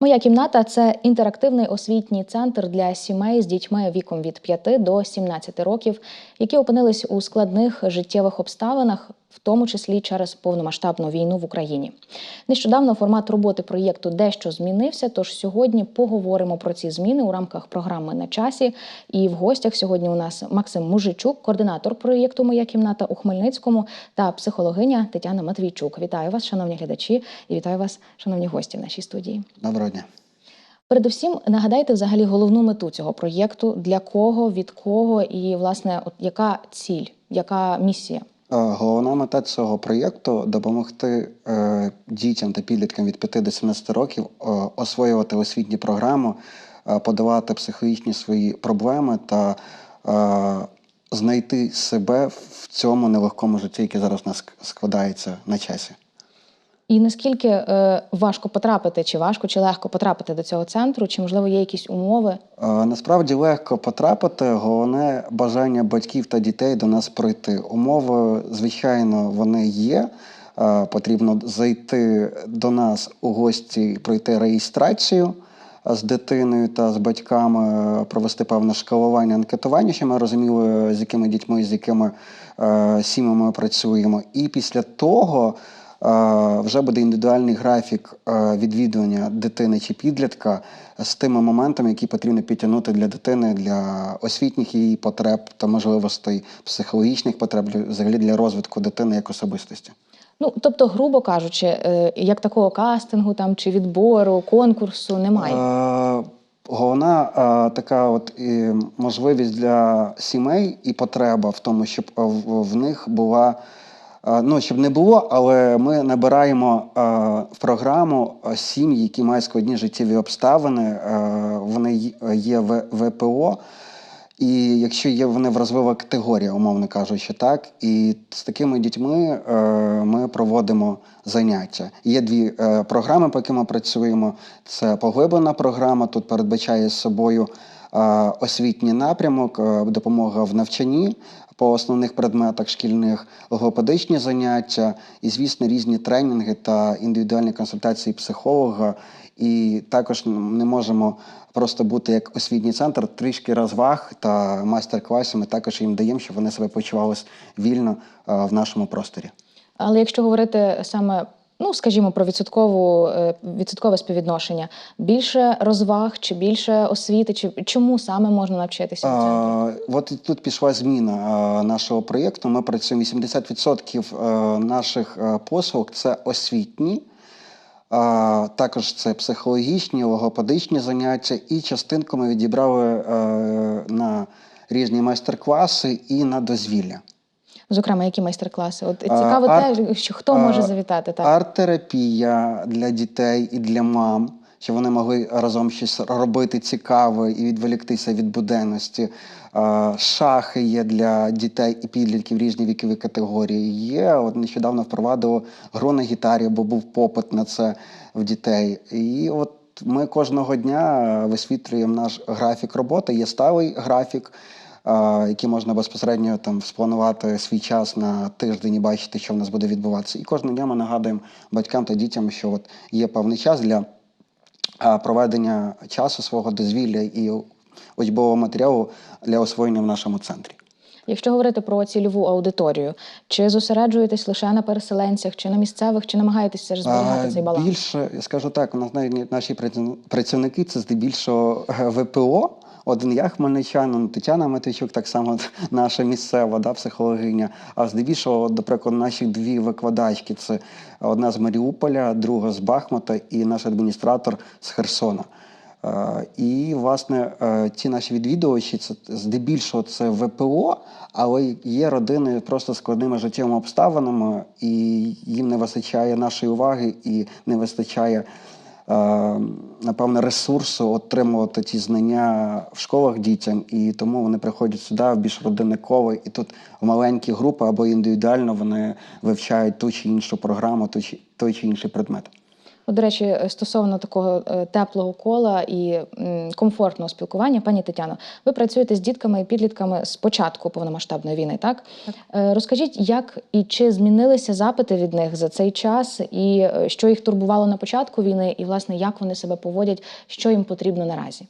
Моя кімната це інтерактивний освітній центр для сімей з дітьми віком від 5 до 17 років, які опинились у складних життєвих обставинах, в тому числі через повномасштабну війну в Україні. Нещодавно формат роботи проєкту дещо змінився. Тож сьогодні поговоримо про ці зміни у рамках програми на часі. І в гостях сьогодні у нас Максим Мужичук, координатор проєкту Моя кімната у Хмельницькому та психологиня Тетяна Матвійчук. Вітаю вас, шановні глядачі, і вітаю вас, шановні гості в нашій студії. Доброго дня. Передусім, нагадайте взагалі головну мету цього проєкту, для кого, від кого і власне, от яка ціль, яка місія? Е, Головна мета цього проєкту допомогти е, дітям та підліткам від 5 до 17 років е, освоювати освітні програми, подавати психологічні свої проблеми та знайти себе в цьому нелегкому житті, яке зараз у нас складається на часі. І наскільки е, важко потрапити, чи важко, чи легко потрапити до цього центру, чи можливо є якісь умови? Е, Насправді легко потрапити. Головне бажання батьків та дітей до нас прийти. Умови, звичайно, вони є. Е, Потрібно зайти до нас у гості, пройти реєстрацію з дитиною та з батьками, е, провести певне шкалування, анкетування, щоб ми розуміли, з якими дітьми, з якими е, сім'ями ми працюємо. І після того. Вже буде індивідуальний графік відвідування дитини чи підлітка з тими моментами, які потрібно підтягнути для дитини для освітніх її потреб та можливостей, психологічних потреб, взагалі для розвитку дитини як особистості. Ну тобто, грубо кажучи, е, як такого кастингу там чи відбору, конкурсу немає. Е, Головна е, така от і можливість для сімей і потреба в тому, щоб в, в них була. Ну, щоб не було, але ми набираємо е, в програму сім'ї, які мають складні життєві обставини. Е, вони є в ВПО, і якщо є вони вразлива категорія, умовно кажучи, так. І з такими дітьми е, ми проводимо заняття. Є дві е, програми, по яким ми працюємо. Це поглиблена програма. Тут передбачає з собою освітній напрямок, допомога в навчанні по основних предметах шкільних, логопедичні заняття, і, звісно, різні тренінги та індивідуальні консультації психолога. І також не можемо просто бути як освітній центр, трішки розваг та майстер-класів ми також їм даємо, щоб вони себе почувалися вільно е, в нашому просторі. Але якщо говорити саме, ну скажімо, про відсоткову е, відсоткове співвідношення, більше розваг чи більше освіти, чи чому саме можна навчитися? А, от тут пішла зміна нашого проєкту. Ми працюємо 80% е, наших е, послуг це освітні. А, також це психологічні, логопедичні заняття, і частинку ми відібрали е, на різні майстер-класи і на дозвілля. Зокрема, які майстер-класи? От цікаво арт- те, що хто може завітати так. Арт-терапія для дітей і для мам, щоб вони могли разом щось робити цікаве і відволіктися від буденності. Шахи є для дітей і підлітків різні вікові категорії. Є от нещодавно впровадили гру на гітарі, бо був попит на це в дітей. І от ми кожного дня висвітлюємо наш графік роботи. Є сталий графік а, які можна безпосередньо там спланувати свій час на тиждень і бачити, що в нас буде відбуватися. І кожного дня ми нагадуємо батькам та дітям, що от є певний час для проведення часу свого дозвілля і учбового матеріалу для освоєння в нашому центрі. Якщо говорити про цільову аудиторію, чи зосереджуєтесь лише на переселенцях, чи на місцевих, чи намагаєтесь все ж зберігати цей баланс? Більше, я скажу так, у нас навіть наші працівники це здебільшого е, ВПО. Один я хмельничанин, Тетяна Матвійчук, так само наша місцева да, психологиня. А здебільшого, до прикладу, наші дві викладачки це одна з Маріуполя, друга з Бахмута і наш адміністратор з Херсона. Е, І, власне, е, ті наші відвідувачі, це здебільшого це ВПО, але є родини просто складними життєвими обставинами, і їм не вистачає нашої уваги і не вистачає, е, напевно, ресурсу отримувати ті знання в школах дітям. І тому вони приходять сюди в більш родинниковий, і тут в маленькі групи або індивідуально вони вивчають ту чи іншу програму, ту чи, той чи інший предмет. От, до речі, стосовно такого е, теплого кола і комфортного спілкування, пані Тетяно, ви працюєте з дітками і підлітками з початку повномасштабної війни, так? Е, Розкажіть, як і чи змінилися запити від них за цей час, і е, що їх турбувало на початку війни, і власне як вони себе поводять, що їм потрібно наразі?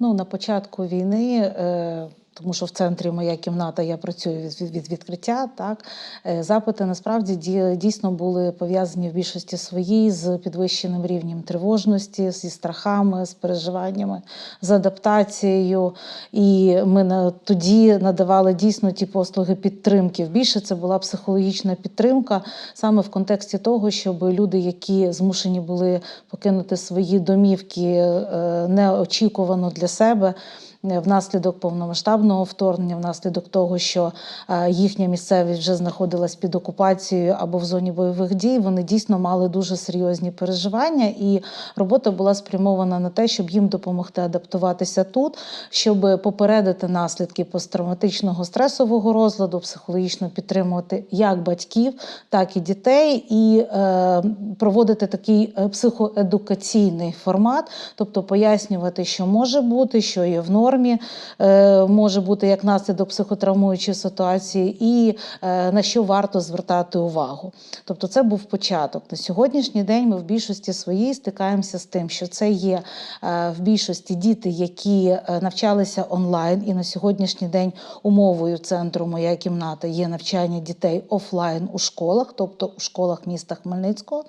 Ну, на початку війни, е, тому що в центрі моя кімната, я працюю від, від, від відкриття. Так е, запити насправді ді- дійсно були пов'язані в більшості своїй з підвищеним рівнем тривожності, зі страхами, з переживаннями, з адаптацією. І ми тоді надавали дійсно ті послуги підтримки. Більше це була психологічна підтримка саме в контексті того, щоб люди, які змушені були покинути свої домівки е, неочікувано для себе. Е, Внаслідок повномасштабного вторгнення, внаслідок того, що е, їхня місцевість вже знаходилась під окупацією або в зоні бойових дій, вони дійсно мали дуже серйозні переживання, і робота була спрямована на те, щоб їм допомогти адаптуватися тут, щоб попередити наслідки посттравматичного стресового розладу, психологічно підтримувати як батьків, так і дітей, і е, проводити такий е, психоедукаційний формат, тобто пояснювати, що може бути, що є в нормі, е, може бути як наслідок психотравмуючої ситуації, і е, на що варто звертати увагу. Тобто, це був початок. На сьогоднішній день ми в більшості своїй стикаємося з тим, що це є е, в більшості діти, які навчалися онлайн, і на сьогоднішній день умовою центру Моя кімната є навчання дітей офлайн у школах, тобто у школах міста Хмельницького.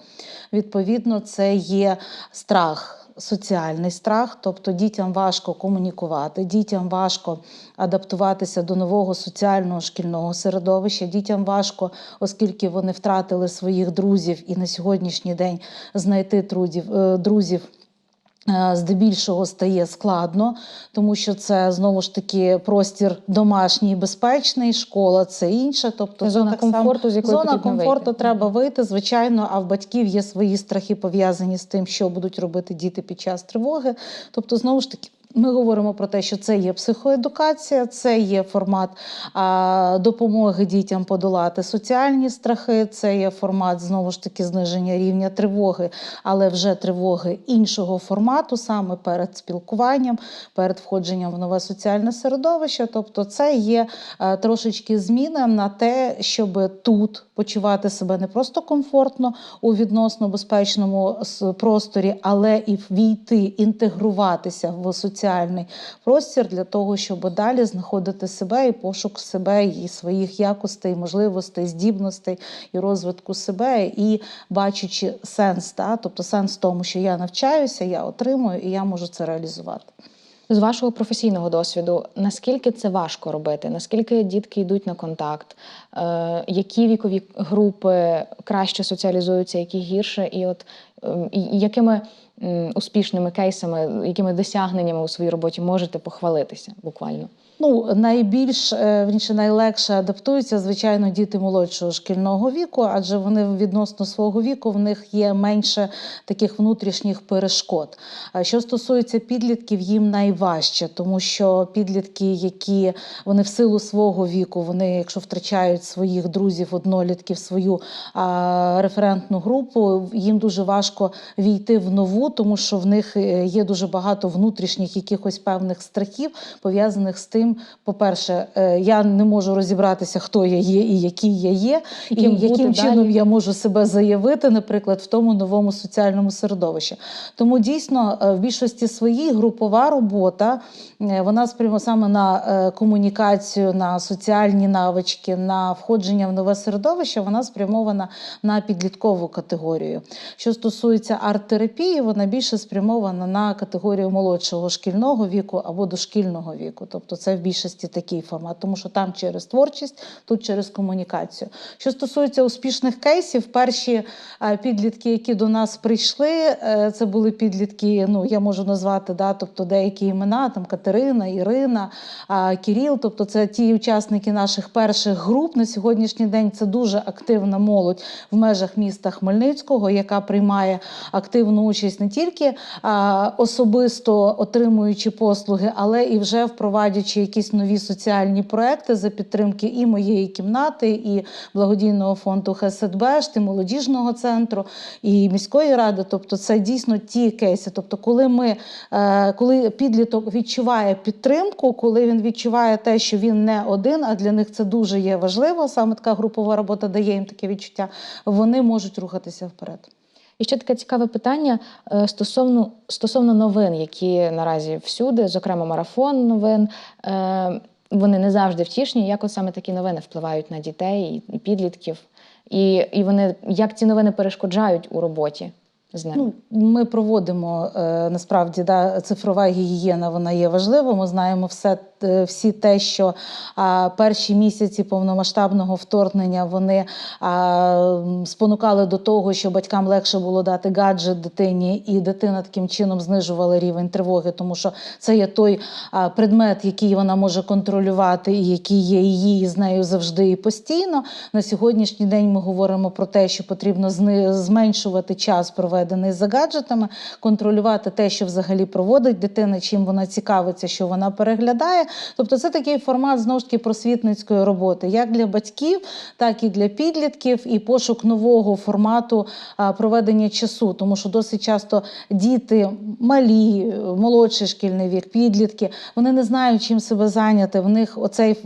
Відповідно, це є страх. Соціальний страх, тобто дітям важко комунікувати, дітям важко адаптуватися до нового соціального шкільного середовища. Дітям важко, оскільки вони втратили своїх друзів, і на сьогоднішній день знайти е, друзів. Е, Здебільшого стає складно, тому що це знову ж таки простір домашній, безпечний, школа це інше. Тобто зона так комфорту, з якої зона комфорту вийти. треба вийти, звичайно. А в батьків є свої страхи пов'язані з тим, що будуть робити діти під час тривоги. Тобто, знову ж таки. Ми говоримо про те, що це є психоедукація, це є формат а, допомоги дітям подолати соціальні страхи, це є формат знову ж таки зниження рівня тривоги, але вже тривоги іншого формату, саме перед спілкуванням, перед входженням в нове соціальне середовище. Тобто, це є е, трошечки зміна на те, щоб тут почувати себе не просто комфортно у відносно безпечному просторі, але і війти, інтегруватися в соціальний простір для того, щоб далі знаходити себе і пошук себе і своїх якостей, можливостей, здібностей і розвитку себе, і бачачи сенс, та, тобто сенс в тому, що я навчаюся, я отримую і я можу це реалізувати. З вашого професійного досвіду, наскільки це важко робити? Наскільки дітки йдуть на контакт? Е, які вікові групи краще соціалізуються, які гірше? І от і якими успішними кейсами, якими досягненнями у своїй роботі можете похвалитися буквально? Ну, найбільш е, вірніше, найлегше адаптуються, звичайно, діти молодшого шкільного віку, адже вони відносно свого віку в них є менше таких внутрішніх перешкод. Що стосується підлітків, їм найважче, тому що підлітки, які вони в силу свого віку, вони, якщо втрачають своїх друзів, однолітків, свою а, референтну групу, їм дуже важко війти в нову, тому що в них е, є дуже багато внутрішніх якихось певних страхів, пов'язаних з тим, по-перше, е, я не можу розібратися, хто я є і який я є, і яким далі. чином я можу себе заявити, наприклад, в тому новому соціальному середовищі. Тому дійсно е, в більшості своїй групова робота е, вона спрямо саме на комунікацію, на соціальні навички, на входження в нове середовище, вона спрямована на підліткову категорію. Що стосується арт-терапії, вона більше спрямована на категорію молодшого шкільного віку або дошкільного віку. Тобто це в більшості такий формат, тому що там через творчість, тут через комунікацію. Що стосується успішних кейсів, перші е, підлітки, які до нас прийшли, е, це були підлітки, ну я можу назвати, да, тобто деякі імена, там Катерина, Ірина, Кіріл, тобто це ті учасники наших перших груп. На сьогоднішній день це дуже активна молодь в межах міста Хмельницького, яка приймає активну участь не тільки особисто отримуючи послуги, але і вже впроваджуючи якісь нові соціальні проекти за підтримки і моєї кімнати, і благодійного фонду ХСДБ, і молодіжного центру, і міської ради. Тобто, це дійсно ті кейси. Тобто, коли ми е, коли підліток відчуває підтримку, коли він відчуває те, що він не один, а для них це дуже є важливо. Саме така групова робота дає їм таке відчуття. Вони можуть рухатися вперед. І ще таке цікаве питання е, стосовно, стосовно новин, які наразі всюди, зокрема марафон новин. Е, Вони не завжди втішні. Як от саме такі новини впливають на дітей і підлітків? І, і вони як ці новини перешкоджають у роботі з ними? Ну, ми проводимо е, насправді да, цифрова гігієна, вона є важлива. Ми знаємо все, всі те, що перші місяці повномасштабного вторгнення вони спонукали до того, що батькам легше було дати гаджет дитині, і дитина таким чином знижувала рівень тривоги, тому що це є той предмет, який вона може контролювати, і який є її з нею завжди і постійно. На сьогоднішній день ми говоримо про те, що потрібно зменшувати час, проведений за гаджетами, контролювати те, що взагалі проводить дитина, чим вона цікавиться, що вона переглядає. Тобто, це такий формат знову ж таки просвітницької роботи, як для батьків, так і для підлітків, і пошук нового формату проведення часу, тому що досить часто діти малі, молодший шкільний вік, підлітки, вони не знають, чим себе зайняти. В них оцей е,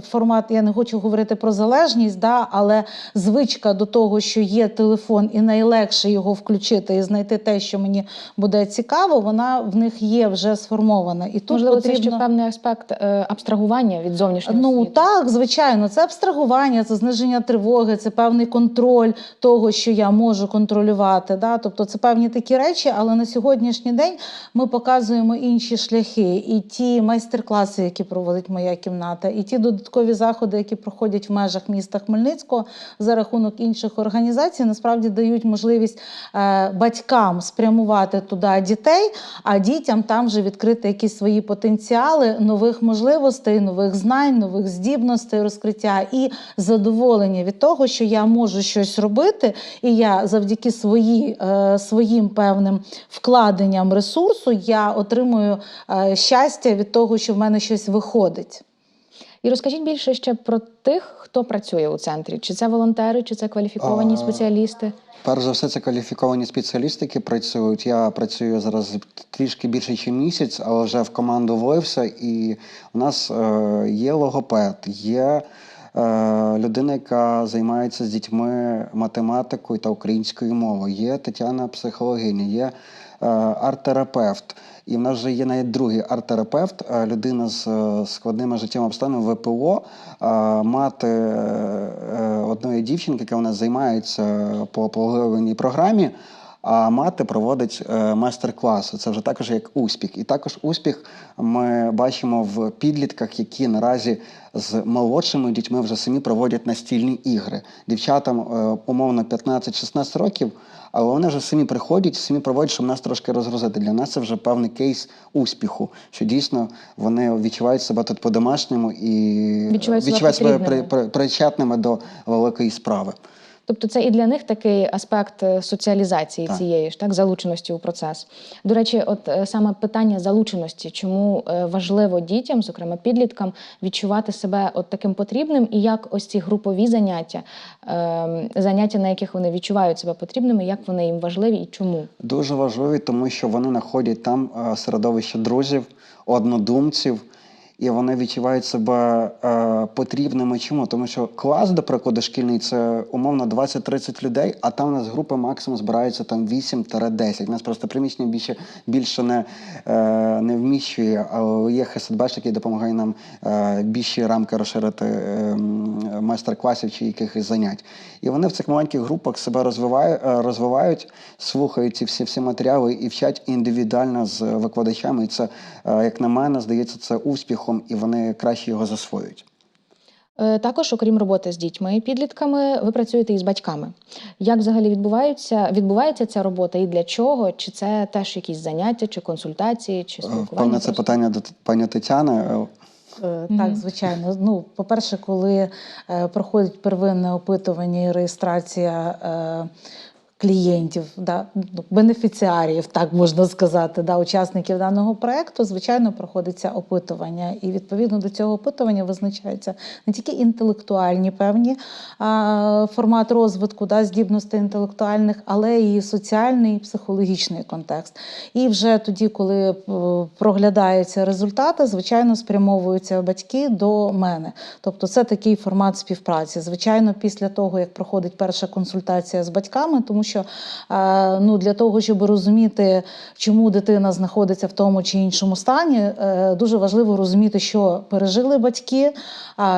формат, я не хочу говорити про залежність, да, але звичка до того, що є телефон, і найлегше його включити і знайти те, що мені буде цікаво, вона в них є вже сформована. І тут Можливо, потрібно... це ще певний аспект е, абстрагування від зовнішнього Ну світу. так, звичайно, це абстрагування, це зниження тривоги, це певний контроль того, що я можу контролювати. Да? Тобто це певні такі речі, але на сьогоднішній день ми показуємо інші шляхи. І ті майстер-класи, які проводить моя кімната, і ті додаткові заходи, які проходять в межах міста Хмельницького за рахунок інших організацій, насправді дають можливість е, батькам спрямувати туди дітей, а дітям там вже відкрити якісь свої потенціали нових можливостей, нових знань, нових здібностей, розкриття і задоволення від того, що я можу щось робити, і я завдяки свої, е, своїм певним вкладенням ресурсу я отримую е, щастя від того, що в мене щось виходить. І розкажіть більше ще про тих, хто працює у центрі. Чи це волонтери, чи це кваліфіковані А, спеціалісти? Перш за все, це кваліфіковані спеціалісти, які працюють. Я працюю зараз трішки більше, ніж місяць, але вже в команду влився. І у нас е, є логопед, є е, людина, яка займається з дітьми математикою та українською мовою, є Тетяна психологиня, є арт-терапевт. І в нас вже є навіть другий арт-терапевт, е, людина з е, складними життєвими обставинами ВПО, е, мати е, одної дівчинки, яка у займається по поглибленій програмі. А мати проводить е, майстер-класи. Це вже також як успіх. І також успіх ми бачимо в підлітках, які наразі з молодшими дітьми вже самі проводять настільні ігри. Дівчатам е, умовно 15-16 років, але вони вже самі приходять, самі проводять, щоб нас трошки розгрузити. Для нас це вже певний кейс успіху, що дійсно вони відчувають себе тут по-домашньому і Відчувають себе відчувають себе при, при, причетними до великої справи. Тобто це і для них такий аспект е, соціалізації Так. цієї ж так залученості у процес. До речі, от е, саме питання залученості, чому е, важливо дітям, зокрема підліткам, відчувати себе от таким потрібним, і як ось ці групові заняття, е, заняття, на яких вони відчувають себе потрібними, як вони їм важливі і чому? Дуже важливі, тому що вони знаходять там середовище друзів, однодумців, і вони відчувають себе е, потрібними. Чому? Тому що клас, до прикладу, шкільний це умовно 20-30 людей, а там у нас групи максимум збираються там 8-10. У нас просто приміщення більше, більше не, е, не вміщує, але є хесетбеш, який допомагає нам е, більші рамки розширити е, майстер-класів чи якихось занять. І вони в цих маленьких групах себе розвивають, розвивають слухають ці всі, всі матеріали і вчать індивідуально з викладачами. І це, е, як на мене, здається, це успіхом, і вони краще його засвоюють. Е, Також, окрім роботи з дітьми і підлітками, ви працюєте і з батьками. Як взагалі відбувається, відбувається ця робота і для чого? Чи це теж якісь заняття, чи консультації, чи Е, спілкування? Певне, це питання до пані Тетяни. Е. Так, звичайно. Ну, по-перше, коли е, проходить первинне опитування і реєстрація е, клієнтів, да, ну, бенефіціарів, так можна сказати, да, учасників даного проекту, звичайно, проходиться опитування. І відповідно до цього опитування визначаються не тільки інтелектуальні певні а, формат розвитку да, здібностей інтелектуальних, але і соціальний, і психологічний контекст. І вже тоді, коли е, проглядаються результати, звичайно, спрямовуються батьки до мене. Тобто, це такий формат співпраці. Звичайно, після того, як проходить перша консультація з батьками, тому що е, ну, для того, щоб розуміти, чому дитина знаходиться в тому чи іншому стані, е, дуже важливо розуміти, що пережили батьки,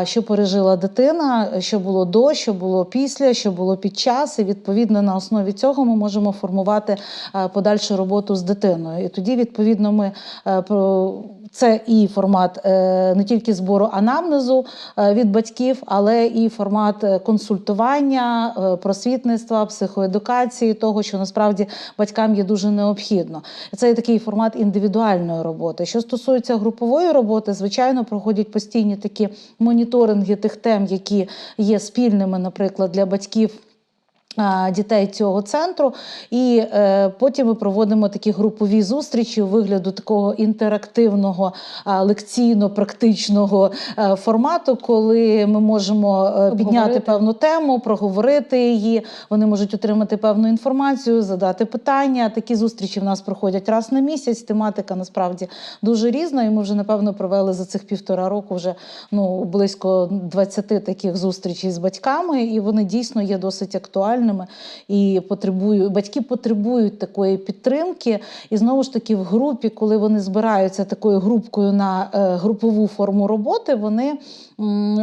що пережила дитина, що було до, що було після, що було під час. І відповідно на основі цього ми можемо формувати е, подальшу роботу з дитиною. І тоді, відповідно, ми це і формат не тільки збору анамнезу від батьків, але і формат консультування, просвітництва, психоедукації, того, що насправді батькам є дуже необхідно. Це такий формат індивідуальної роботи. Що стосується групової роботи, звичайно, проходять постійні такі моніторинги тих тем, які є спільними, наприклад, для батьків. Дітей цього центру, і е, потім ми проводимо такі групові зустрічі у вигляду такого інтерактивного лекційно-практичного е, формату, коли ми можемо е, підняти певну тему, проговорити її. Вони можуть отримати певну інформацію, задати питання. Такі зустрічі в нас проходять раз на місяць. Тематика насправді дуже різна. І ми вже напевно провели за цих півтора року вже ну близько 20 таких зустрічей з батьками, і вони дійсно є досить актуальними і потребують батьки потребують такої підтримки. І знову ж таки, в групі, коли вони збираються такою групкою на е, групову форму роботи, вони,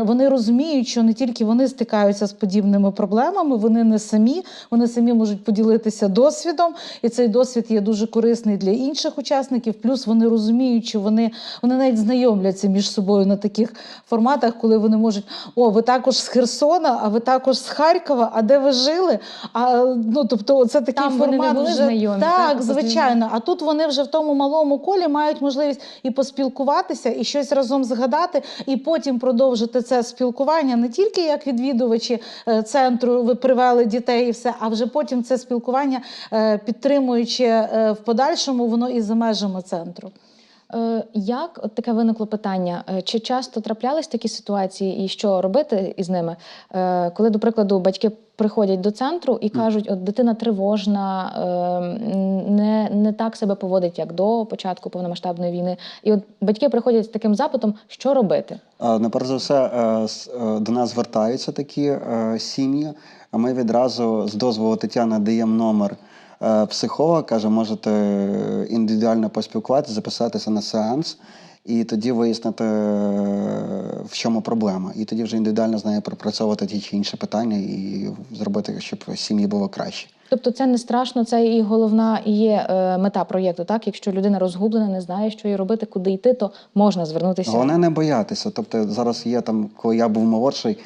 вони розуміють, що не тільки вони стикаються з подібними проблемами, вони не самі, вони самі можуть поділитися досвідом, і цей досвід є дуже корисний для інших учасників. Плюс вони розуміють, що вони, вони навіть знайомляться між собою на таких форматах, коли вони можуть: о, ви також з Херсона, а ви також з Харкова, а де ви жили? А ну тобто, це такий Там вони не були вже знайомі, так, так, звичайно. А тут вони вже в тому малому колі мають можливість і поспілкуватися, і щось разом згадати, і потім продовжити це спілкування не тільки як відвідувачі е, центру, ви привели дітей і все, а вже потім це спілкування е, підтримуючи е, в подальшому, воно і за межами центру. Е, Як от таке виникло питання? Е, Чи часто траплялись такі ситуації, і що робити із ними? Е, Коли, до прикладу, батьки приходять до центру і кажуть, от дитина тривожна, не, не так себе поводить, як до початку повномасштабної війни. І от батьки приходять з таким запитом, що робити? Е, Ну, за все, до нас звертаються такі сім'ї, а ми відразу з дозволу Тетяни даємо номер е, психолога, каже, можете індивідуально поспілкуватися, записатися на сеанс. І тоді вияснити, в чому проблема. І тоді вже індивідуально з нею пропрацьовувати ті чи інші питання і зробити, щоб сім'ї було краще. Тобто це не страшно, це і головна є е, мета проєкту. Так, якщо людина розгублена, не знає, що їй робити, куди йти, то можна звернутися. Головне не боятися. Тобто зараз є там, коли я був молодший, е,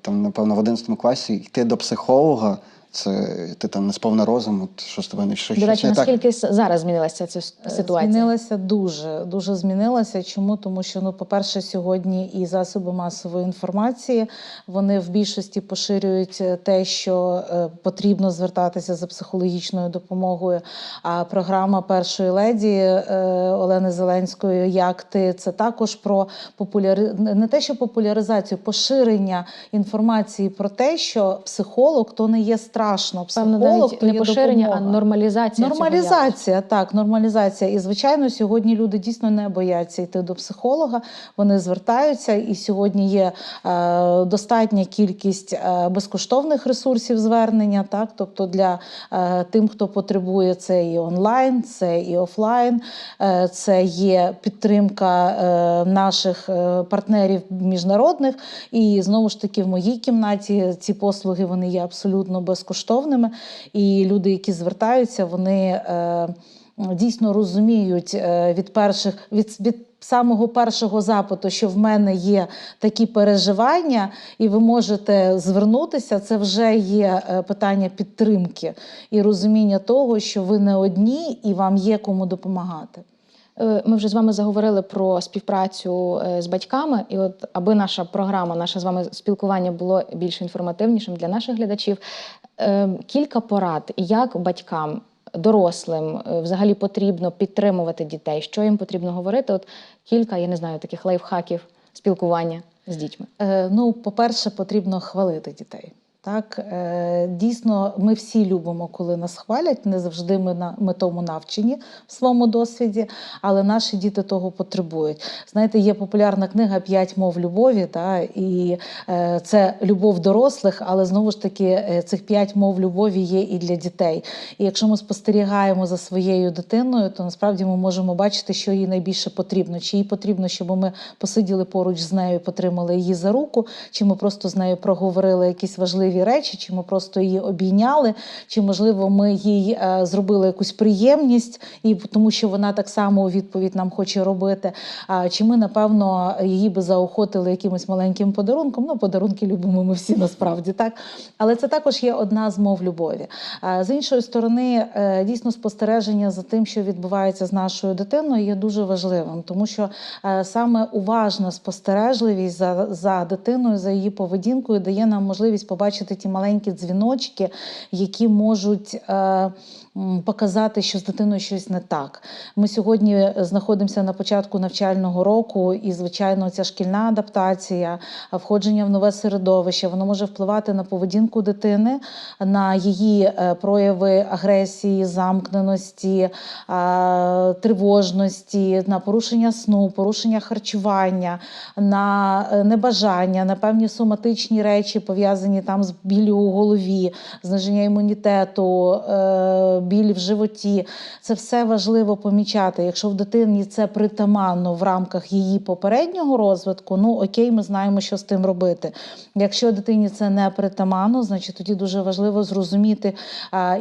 там, напевно, в 11 класі, йти до психолога, це ти там не сповна розуму, що з тобою не що, До щось речі, не так. наскільки зараз змінилася ця ситуація? Змінилася дуже, дуже змінилася. Чому? Тому що, ну, по-перше, сьогодні і засоби масової інформації вони в більшості поширюють е, те, що е, потрібно звертатися за психологічною допомогою. А програма першої леді е, Олени Зеленської Як ти це також про популяри... не те, що популяризацію, поширення інформації про те, що психолог то не є страшно. Певно, Психолог навіть то не є поширення, а допомога. нормалізація. цього. Нормалізація, так, нормалізація. І звичайно, сьогодні люди дійсно не бояться йти до психолога. Вони звертаються, і сьогодні є е, достатня кількість е, безкоштовних ресурсів звернення. Так, тобто для е, тим, хто потребує, це і онлайн, це і офлайн, е, це є підтримка е, наших е, партнерів міжнародних. І знову ж таки, в моїй кімнаті ці послуги вони є абсолютно безкоштовними. І люди, які звертаються, вони е, дійсно розуміють е, від перших від, від самого першого запиту, що в мене є такі переживання, і ви можете звернутися. Це вже є е, питання підтримки і розуміння того, що ви не одні і вам є кому допомагати. Ми вже з вами заговорили про співпрацю з батьками, і от аби наша програма, наше з вами спілкування було більш інформативнішим для наших глядачів. Е, Кілька порад, як батькам, дорослим е, взагалі потрібно підтримувати дітей, що їм потрібно говорити. От кілька, я не знаю, таких лайфхаків спілкування з дітьми. Е, Ну, по-перше, потрібно хвалити дітей. Так, е, дійсно, ми всі любимо, коли нас хвалять. Не завжди ми на ми тому навчені в своєму досвіді, але наші діти того потребують. Знаєте, є популярна книга П'ять мов любові, та, і е, це любов дорослих, але знову ж таки е, цих п'ять мов любові є і для дітей. І якщо ми спостерігаємо за своєю дитиною, то насправді ми можемо бачити, що їй найбільше потрібно. Чи їй потрібно, щоб ми посиділи поруч з нею, потримали її за руку, чи ми просто з нею проговорили якісь важливі речі, чи ми просто її обійняли, чи можливо ми їй е, зробили якусь приємність, і тому що вона так само у відповідь нам хоче робити. А чи ми, напевно, її би заохотили якимось маленьким подарунком? Ну, подарунки любимо ми всі насправді так. Але це також є одна з мов любові. З іншої сторони, е, дійсно спостереження за тим, що відбувається з нашою дитиною, є дуже важливим, тому що е, саме уважна спостережливість за, за дитиною, за її поведінкою дає нам можливість побачити ті маленькі дзвіночки, які можуть. е, Показати, що з дитиною щось не так. Ми сьогодні знаходимося на початку навчального року, і, звичайно, ця шкільна адаптація, входження в нове середовище, воно може впливати на поведінку дитини, на її е, прояви агресії, замкненості, е, тривожності, на порушення сну, порушення харчування, на е, небажання, на певні соматичні речі, пов'язані там з біллю у голові, зниження імунітету, біль в животі. Це все важливо помічати. Якщо в дитині це притаманно в рамках її попереднього розвитку, ну окей, ми знаємо, що з тим робити. Якщо дитині це не притаманно, значить тоді дуже важливо зрозуміти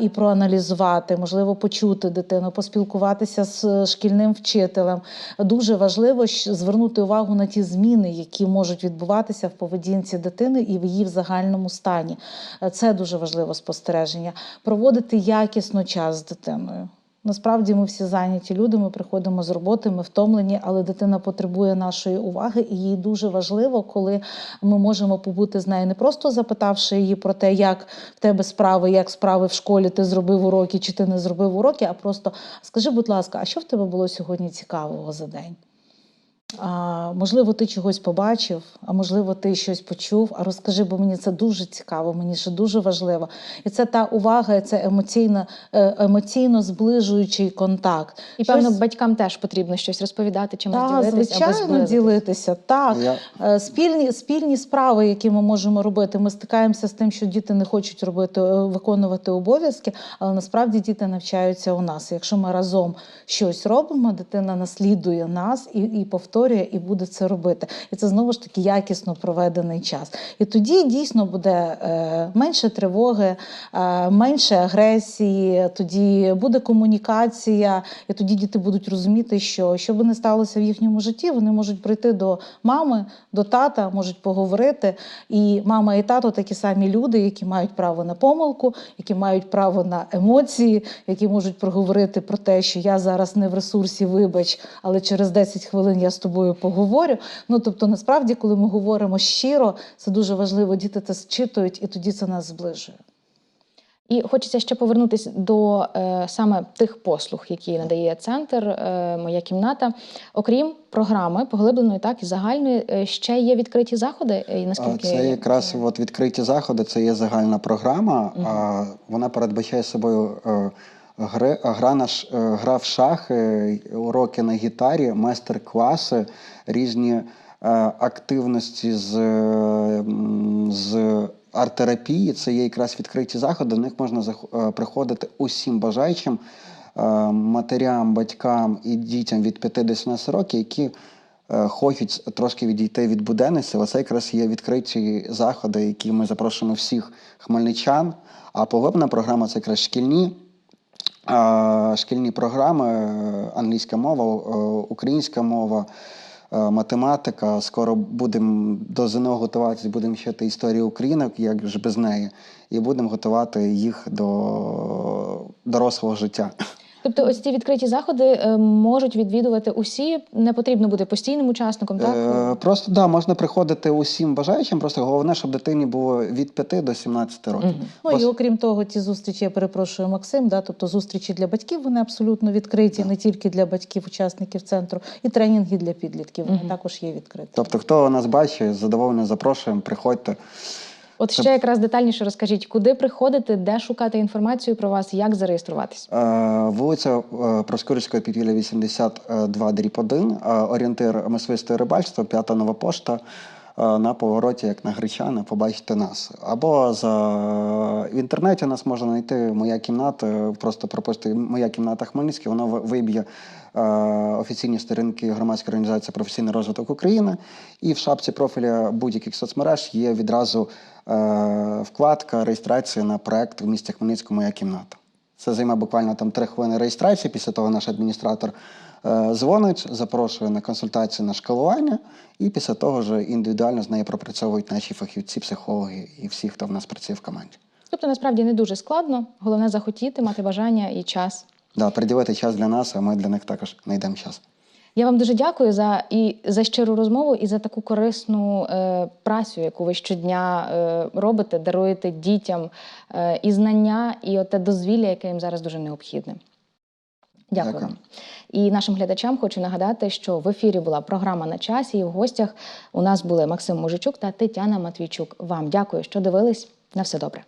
і проаналізувати, можливо, почути дитину, поспілкуватися з шкільним вчителем. Дуже важливо звернути увагу на ті зміни, які можуть відбуватися в поведінці дитини і в її в загальному стані. Е, Це дуже важливе спостереження. Проводити якісно час з дитиною. Насправді ми всі зайняті люди, ми приходимо з роботи, ми втомлені, але дитина потребує нашої уваги, і їй дуже важливо, коли ми можемо побути з нею, не просто запитавши її про те, як в тебе справи, як справи в школі, ти зробив уроки чи ти не зробив уроки, а просто скажи, будь ласка, а що в тебе було сьогодні цікавого за день? А, можливо, ти чогось побачив, а можливо, ти щось почув. А розкажи, бо мені це дуже цікаво, мені ще дуже важливо. І це та увага, і це емоційно, е, емоційно зближуючий контакт. І певно, батькам теж потрібно щось розповідати, чимось Так, ділитися, звичайно, ділитися. Так, Я- Е, спільні, спільні справи, які ми можемо робити. Ми стикаємося з тим, що діти не хочуть робити, е, виконувати обов'язки, але насправді діти навчаються у нас. Якщо ми разом щось робимо, дитина наслідує нас і, і повторює, і буде це робити. І це знову ж таки якісно проведений час. І тоді дійсно буде е, менше тривоги, е, менше агресії, тоді буде комунікація, і тоді діти будуть розуміти, що що би не сталося в їхньому житті, вони можуть прийти до мами, до тата, можуть поговорити. І мама і тато такі самі люди, які мають право на помилку, які мають право на емоції, які можуть проговорити про те, що я зараз не в ресурсі, вибач, але через 10 хвилин я з тобою поговорю. Ну тобто, насправді, коли ми говоримо щиро, це дуже важливо. Діти це зчитують, і тоді це нас зближує. І хочеться ще повернутися до е, саме тих послуг, які надає центр, е, моя кімната. Окрім програми поглибленої, так і загальної, е, ще є відкриті заходи. І наскільки Це якраз от відкриті заходи, це є загальна програма. А вона передбачає собою е, гри, гра, на ш- е, гра в шахи, уроки на гітарі, майстер-класи, різні е, активності з, е, з арт-терапії. Це є якраз відкриті заходи. До них можна приходити усім бажаючим матерям, батькам і дітям від 5 до 17 років, які хочуть трошки відійти від буденності, але це якраз є відкриті заходи, які ми запрошуємо всіх хмельничан. А поглиблена програма це якраз шкільні. Шкільні програми, е, англійська мова, е, українська мова, е, математика. Скоро будемо до ЗНО готуватися, будемо вчити історію українок, як ж без неї, і будемо готувати їх до дорослого життя. Тобто, ось ці відкриті заходи е, можуть відвідувати усі. Не потрібно бути постійним учасником, так? Е, просто да, можна приходити усім бажаючим. Просто головне, щоб дитині було від 5 до 17 років. Ну Бо і окрім того, ті зустрічі, я перепрошую Максим, да, тобто зустрічі для батьків вони абсолютно відкриті, не тільки для батьків, учасників центру, і тренінги для підлітків вони також є відкриті. Тобто, хто нас бачить, з задоволенням запрошуємо, приходьте. От ще якраз детальніше розкажіть, куди приходити, де шукати інформацію про вас, як зареєструватись. Е, Вулиця е, підвілля 82 дріб 1, е, орієнтир мисливське рибальство, п'ята нова пошта. Е, На повороті, як на Гречани, побачите нас. Або за в інтернеті нас можна знайти моя кімната, просто пропустити моя кімната Хмельницький, воно виб'є офіційні сторінки громадської організації Професійний розвиток України. І в шапці профіля будь-яких соцмереж є відразу е, вкладка реєстрації на проект в місті Хмельницькому Моя кімната. Це займе буквально там три хвилини реєстрації. Після того наш адміністратор е, дзвонить, запрошує на консультацію на шкалування, і після того вже індивідуально з нею пропрацьовують наші фахівці, психологи і всі, хто в нас працює в команді. Тобто, насправді не дуже складно. Головне захотіти, мати бажання і час. Да, приділити час для нас, а ми для них також знайдемо час. Я вам дуже дякую за і за щиру розмову і за таку корисну е, працю, яку ви щодня е, робите, даруєте дітям е, і знання, і оте дозвілля, яке їм зараз дуже необхідне. Дякую. Дякую. І нашим глядачам хочу нагадати, що в ефірі була програма на часі, і в гостях у нас були Максим Мужичук та Тетяна Матвійчук. Вам дякую, що дивились. На все добре.